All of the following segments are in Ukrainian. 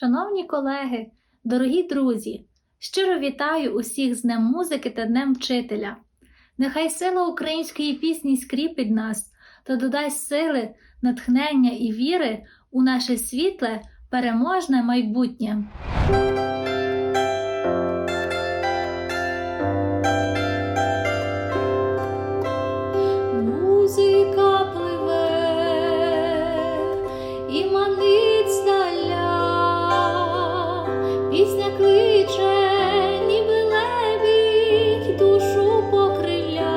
Шановні колеги, дорогі друзі, щиро вітаю усіх з Днем музики та Днем вчителя. Нехай сила української пісні скріпить нас та додасть сили, натхнення і віри у наше світле, переможне майбутнє. пісня кличе, ніби лебідь душу покриля,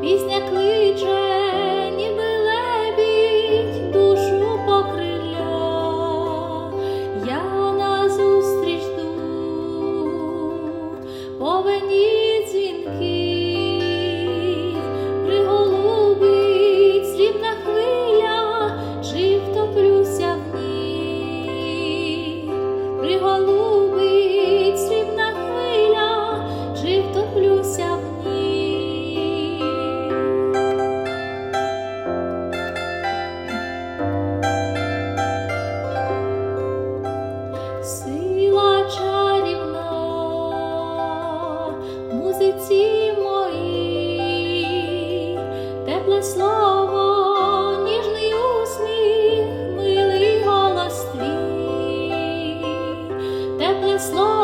пісня кличе, ніби лебідь душу покриля. я назустріч ду повені дзвінки. теплі слова.